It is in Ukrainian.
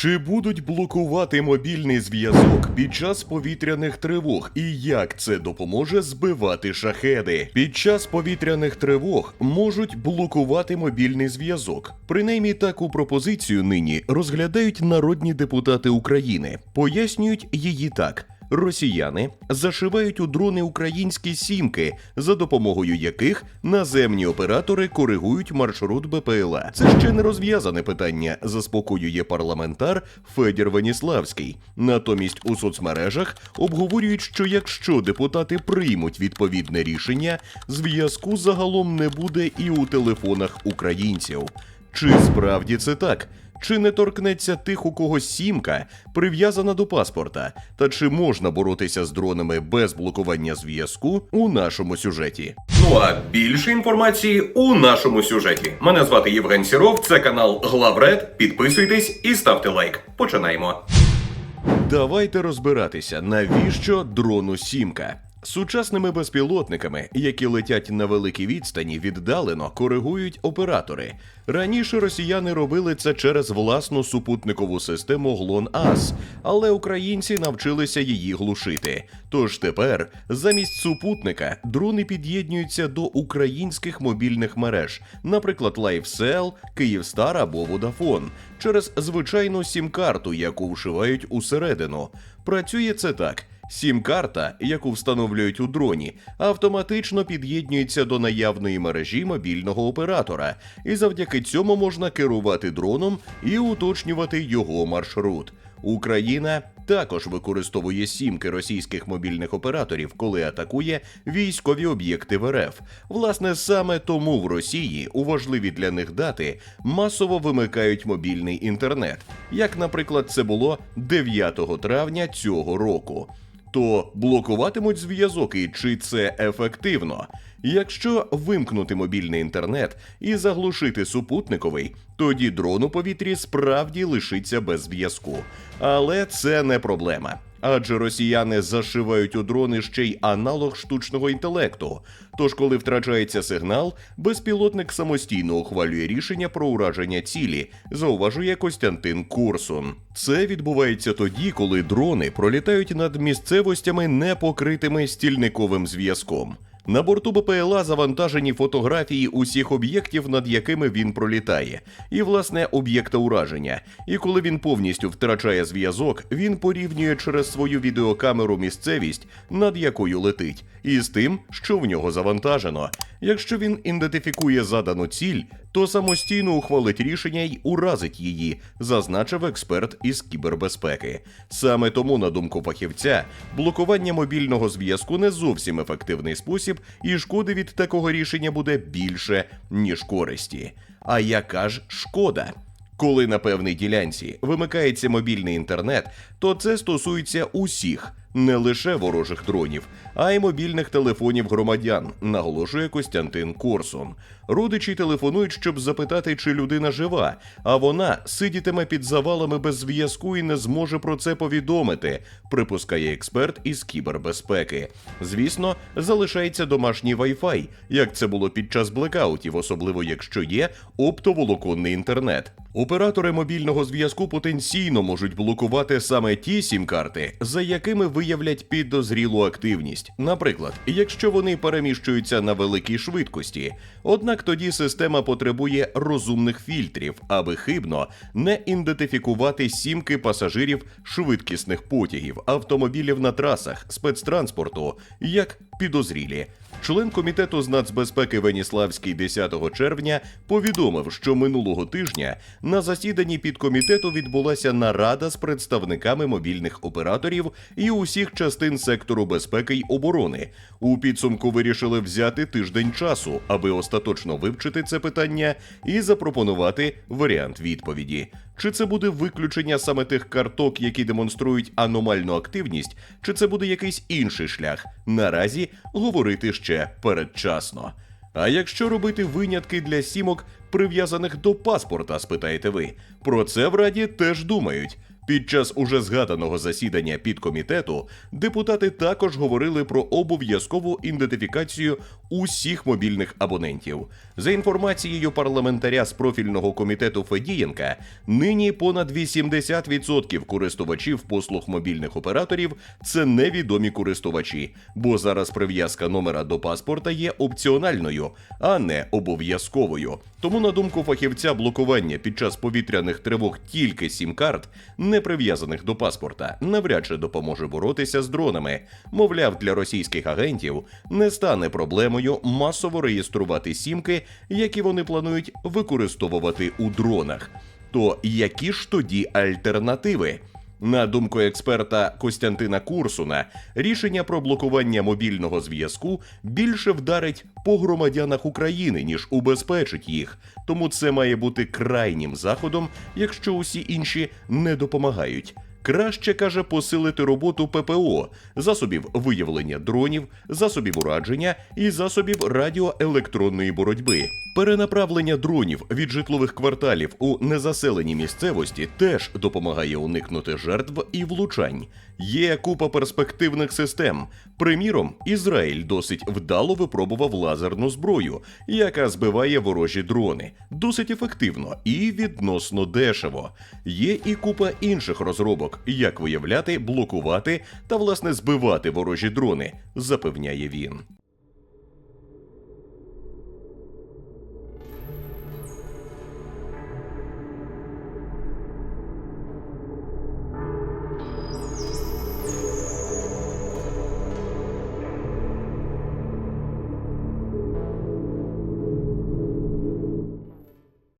Чи будуть блокувати мобільний зв'язок під час повітряних тривог, і як це допоможе збивати шахеди? Під час повітряних тривог можуть блокувати мобільний зв'язок. Принаймні таку пропозицію нині розглядають народні депутати України. Пояснюють її так. Росіяни зашивають у дрони українські сімки, за допомогою яких наземні оператори коригують маршрут БПЛА. Це ще не розв'язане питання, заспокоює парламентар Федір Веніславський. Натомість у соцмережах обговорюють, що якщо депутати приймуть відповідне рішення, зв'язку загалом не буде і у телефонах українців. Чи справді це так? Чи не торкнеться тих, у кого сімка прив'язана до паспорта? Та чи можна боротися з дронами без блокування зв'язку у нашому сюжеті? Ну а більше інформації у нашому сюжеті. Мене звати Євген Сіров, це канал Главред. Підписуйтесь і ставте лайк. Починаємо. Давайте розбиратися, навіщо дрону сімка. Сучасними безпілотниками, які летять на великій відстані, віддалено коригують оператори. Раніше росіяни робили це через власну супутникову систему ГЛОН-АС, але українці навчилися її глушити. Тож тепер замість супутника дрони під'єднуються до українських мобільних мереж, наприклад, LifeCell, Kyivstar або Vodafone, через звичайну сім-карту, яку вшивають усередину. Працює це так. Сім-карта, яку встановлюють у дроні, автоматично під'єднується до наявної мережі мобільного оператора, і завдяки цьому можна керувати дроном і уточнювати його маршрут. Україна також використовує сімки російських мобільних операторів, коли атакує військові об'єкти в РФ. Власне, саме тому в Росії у важливі для них дати масово вимикають мобільний інтернет, як, наприклад, це було 9 травня цього року. То блокуватимуть зв'язок і чи це ефективно? Якщо вимкнути мобільний інтернет і заглушити супутниковий, тоді дрон у повітрі справді лишиться без зв'язку. Але це не проблема. Адже росіяни зашивають у дрони ще й аналог штучного інтелекту. Тож, коли втрачається сигнал, безпілотник самостійно ухвалює рішення про ураження цілі, зауважує Костянтин Курсун. Це відбувається тоді, коли дрони пролітають над місцевостями, не покритими стільниковим зв'язком. На борту БПЛА завантажені фотографії усіх об'єктів, над якими він пролітає, і власне об'єкта ураження. І коли він повністю втрачає зв'язок, він порівнює через свою відеокамеру місцевість, над якою летить, із тим, що в нього завантажено. Якщо він ідентифікує задану ціль, то самостійно ухвалить рішення й уразить її, зазначив експерт із кібербезпеки. Саме тому, на думку фахівця, блокування мобільного зв'язку не зовсім ефективний спосіб, і шкоди від такого рішення буде більше, ніж користі. А яка ж шкода? Коли на певній ділянці вимикається мобільний інтернет, то це стосується усіх, не лише ворожих дронів, а й мобільних телефонів громадян, наголошує Костянтин Корсун. Родичі телефонують, щоб запитати, чи людина жива, а вона сидітиме під завалами без зв'язку і не зможе про це повідомити, припускає експерт із кібербезпеки. Звісно, залишається домашній Wi-Fi, як це було під час блекаутів, особливо якщо є оптоволоконний інтернет. Оператори мобільного зв'язку потенційно можуть блокувати саме ті сім-карти, за якими виявлять підозрілу активність. Наприклад, якщо вони переміщуються на великій швидкості. Однак тоді система потребує розумних фільтрів, аби хибно не ідентифікувати сімки пасажирів швидкісних потягів, автомобілів на трасах, спецтранспорту як підозрілі. Член комітету з нацбезпеки Веніславський 10 червня повідомив, що минулого тижня на засіданні підкомітету відбулася нарада з представниками мобільних операторів і усіх частин сектору безпеки й оборони. У підсумку вирішили взяти тиждень часу, аби остаточно вивчити це питання і запропонувати варіант відповіді. Чи це буде виключення саме тих карток, які демонструють аномальну активність, чи це буде якийсь інший шлях? Наразі говорити ще передчасно. А якщо робити винятки для сімок, прив'язаних до паспорта, спитаєте ви? Про це в раді теж думають. Під час уже згаданого засідання підкомітету депутати також говорили про обов'язкову ідентифікацію усіх мобільних абонентів. За інформацією парламентаря з профільного комітету Федієнка, нині понад 80% користувачів послуг мобільних операторів це невідомі користувачі, бо зараз прив'язка номера до паспорта є опціональною, а не обов'язковою. Тому, на думку фахівця, блокування під час повітряних тривог тільки сім-карт, не прив'язаних до паспорта, навряд чи допоможе боротися з дронами. Мовляв, для російських агентів не стане проблемою масово реєструвати сімки, які вони планують використовувати у дронах. То які ж тоді альтернативи? На думку експерта Костянтина Курсуна, рішення про блокування мобільного зв'язку більше вдарить по громадянах України, ніж убезпечить їх. Тому це має бути крайнім заходом, якщо усі інші не допомагають. Краще каже посилити роботу ППО, засобів виявлення дронів, засобів ураження і засобів радіоелектронної боротьби. Перенаправлення дронів від житлових кварталів у незаселені місцевості теж допомагає уникнути жертв і влучань. Є купа перспективних систем. Приміром, Ізраїль досить вдало випробував лазерну зброю, яка збиває ворожі дрони. Досить ефективно і відносно дешево. Є і купа інших розробок, як виявляти, блокувати та власне збивати ворожі дрони, запевняє він.